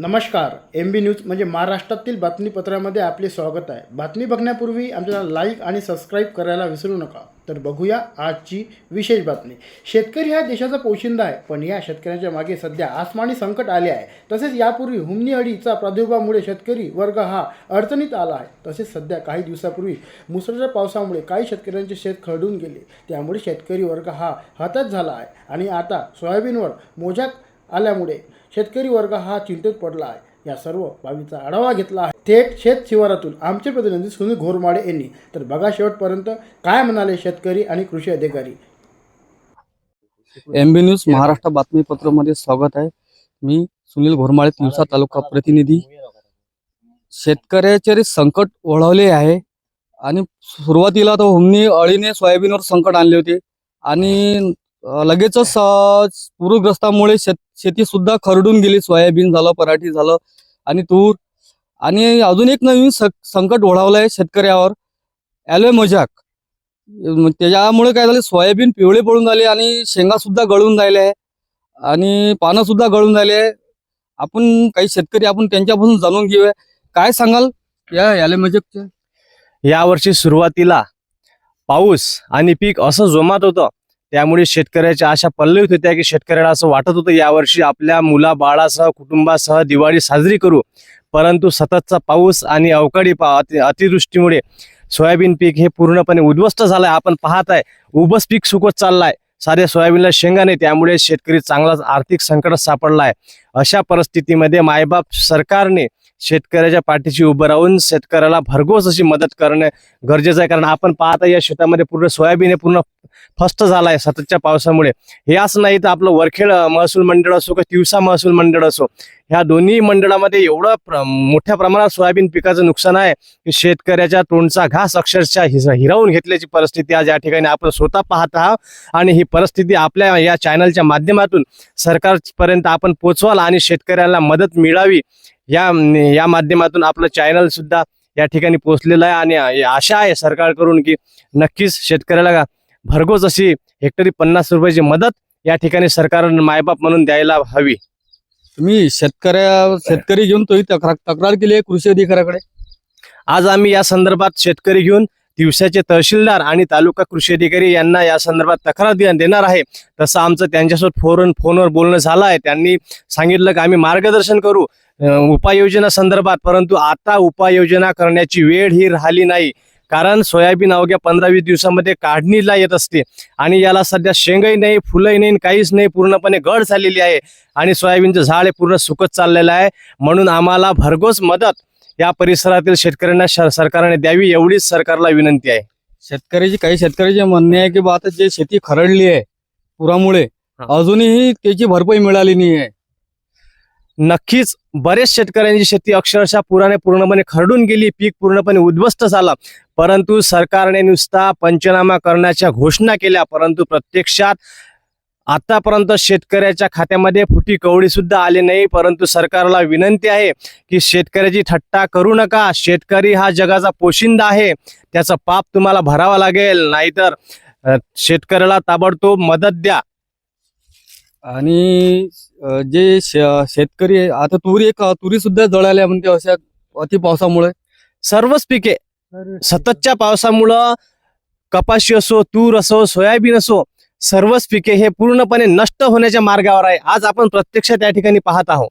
नमस्कार M B news म्हणजे महाराष्ट्रातील बातमीपत्रामध्ये आपले स्वागत आहे. बातमी बघण्यापूर्वी आमच्या लाईक आणि सबस्क्राईब करायला विसरू नका. तर बघूया आजची विशेष बातमी. शेतकरी हा देशाचा पोशिंदा आहे पण या शेतकऱ्यांच्या मागे सध्या आसमानी संकट आले आहे. तसेच यापूर्वी हुमनी अडीचा प्रादुर्भावामुळे शेतकरी वर्ग हा अडचणीत आला आहे. तसेच सध्या काही दिवसापूर्वी मुसळधार पावसामुळे काही शेतकऱ्यांचे शेत खरडून गेले. त्यामुळे शेतकरी वर्ग हा हताश झाला आहे. आणि आता सोयाबीनवर मोजाक आल्यामुळे शेतकरी वर्ग हा चिंतेत पडला आहे. या सर्व बाबीचा आढावा घेतला आहे. थेट शेत शिवारातून आमचे प्रतिनिधी सुनील घोरमाडे यांनी. तर बघा शेवटपर्यंत काय म्हणाले शेतकरी आणि कृषी अधिकारी? एम बी न्यूज महाराष्ट्र बातमीपत्रामध्ये स्वागत आहे. मी सुनील घोरमाळे तिवसा तालुका प्रतिनिधी. शेतकऱ्याचे संकट ओढवले आहे आणि सुरुवातीला तर हुमनी अळीने सोयाबीनवर संकट आणले होते. आणि लगेचच पूरग्रस्तामुळे शेत शेती सुद्धा खरडून गेली. सोयाबीन झालं पराठी झालं आणि तूर. आणि अजून एक नवीन संकट ओढावलं आहे शेतकऱ्यावर. ॲलोय मजाक. त्याच्यामुळे काय झालं सोयाबीन पिवळे पडून झाले आणि शेंगा सुद्धा गळून राहिले. आहे आणि पानं सुद्धा गळून राहिले. आहे आपण काही शेतकरी आपण त्यांच्यापासून जाणून घेऊया. काय सांगाल या याले मजाकच्या? यावर्षी सुरुवातीला पाऊस आणि पीक असं जोमात होतं. त्यामुळे शेतकऱ्याच्या आशा पल्लवित होत्या की शेतकऱ्याला असं वाटत होतं यावर्षी आपल्या मुला बाळासह कुटुंबासह दिवाळी साजरी करू. परंतु सततचा पाऊस आणि अवकाळी पा अति अतिवृष्टीमुळे सोयाबीन पीक हे पूर्णपणे उद्ध्वस्त झालंय. आपण पाहत आहे उभस पीक सुकत चाललाय. साध्या सोयाबीनला शेंगा नाही त्यामुळे शेतकरी चांगलाच आर्थिक संकटात सापडला आहे अशा परिस्थितीमध्ये मायबाप सरकारने शेतकऱ्याच्या पाठीशी उभं राहून शेतकऱ्याला भरघोस अशी मदत करणं गरजेचं आहे. कारण आपण पाहता या शेतामध्ये पूर्ण सोयाबीन हे पूर्ण फस्त झाला आहे सततच्या पावसामुळे. हे असं नाही तर आपलं वरखेड महसूल मंडळ असो किंवा तिवसा महसूल मंडळ असो ह्या दोन्ही मंडळामध्ये एवढं प्र मोठ्या प्रमाणात सोयाबीन पिकाचं नुकसान आहे की शेतकऱ्याच्या तोंडचा घास अक्षरशः हिरावून घेतल्याची परिस्थिती आज या ठिकाणी आपण स्वतः पाहत आहात. आणि ही परिस्थिती आपल्या या चॅनलच्या माध्यमातून सरकारपर्यंत आपण पोचवाल आणि शेतकऱ्याला मदत मिळावी या या माध्यमातून आपलं चॅनल सुद्धा या ठिकाणी पोहोचलेलं आहे. आणि आशा आहे सरकारकडून की नक्कीच शेतकऱ्याला भरघोस अशी हेक्टरी पन्नास रुपयाची मदत या ठिकाणी सरकारनं मायबाप म्हणून द्यायला हवी. तुम्ही शेतकऱ्या शेतकरी घेऊन तुम्ही तक्रार तक्रार केली आहे कृषी अधिकाऱ्याकडे? आज आम्ही या संदर्भात शेतकरी घेऊन दिवसाचे तहसीलदार आणि तालुका कृषी अधिकारी यांना या संदर्भात तक्रार देणार आहे. तसं आमचं त्यांच्यासोबत फोन फोनवर बोलणं झालं आहे. त्यांनी सांगितलं की आम्ही मार्गदर्शन करू. उपाययोजना संदर्भात परंतु आता उपाययोजना करण्याची वेळ ही राहिली नाही. कारण सोयाबीन अवघ्या पंधरा वीस दिवसामध्ये काढणीला येत असते. आणि याला सध्या शेंगही नाही फुलंही नाही काहीच नाही. पूर्णपणे गड झालेली आहे. आणि सोयाबीनचं झाड हे पूर्ण सुकत चाललेलं आहे. म्हणून आम्हाला भरघोस मदत या परिसरातील शेतकऱ्यांना सरकारने द्यावी एवढीच सरकारला विनंती आहे. शेतकऱ्याची काही शेतकऱ्याचे म्हणणे आहे की बा आता जे शेती खरडली आहे पुरामुळे. अजूनही त्याची भरपाई मिळाली नाही आहे. नक्कीच बरेच शेतकऱ्यांची शेती अक्षरशः पुराने पूर्णपणे खरडून गेली. पीक पूर्णपणे उद्ध्वस्त झालं. परंतु सरकारने नुसता पंचनामा करण्याच्या घोषणा केल्या परंतु प्रत्यक्षात आतापर्यंत शेतकऱ्याच्या खात्यामध्ये फुटी कवडी सुद्धा आली नाही परंतु सरकारला विनंती आहे की शेतकऱ्याची थट्टा करू नका. शेतकरी हा जगाचा पोशिंदा आहे. त्याचा पाप तुम्हाला भरावा लागेल. नाहीतर शेतकऱ्याला ताबडतोब मदत द्या. आणि जे शेतकरी आता तुरी एक तुरी सुद्धा जळाल्या म्हणते अशा अति पावसामुळे सर्वच पिके सततच्या पावसामुळं कपाशी असो तूर असो सोयाबीन असो सर्वच पिके हे पूर्णपणे नष्ट होण्याच्या मार्गावर आहे. आज आपण प्रत्यक्ष त्या ठिकाणी पाहत आहोत.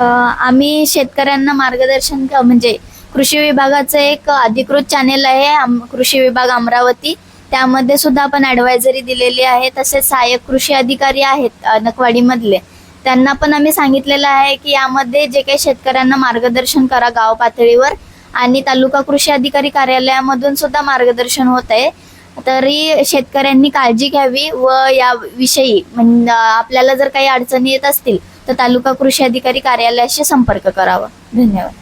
आम्ही शेतकऱ्यांना मार्गदर्शन क- म्हणजे कृषी विभागाचं एक अधिकृत चॅनेल आहे कृषी विभाग अमरावती. त्यामध्ये सुद्धा आपण ॲडवायझरी दिलेली आहे. तसेच सहाय्यक कृषी अधिकारी आहेत अ, नकवाडीमधले. त्यांना पण आम्ही सांगितलेलं आहे की यामध्ये जे काही शेतकऱ्यांना मार्गदर्शन करा गाव पातळीवर आणि तालुका कृषी अधिकारी कार्यालयामधून सुद्धा मार्गदर्शन होत आहे. तरी शेतकऱ्यांनी काळजी घ्यावी व याविषयी म्हणजे आपल्याला जर काही अडचणी येत असतील तर तालुका कृषी अधिकारी कार्यालयाशी संपर्क करावा. धन्यवाद.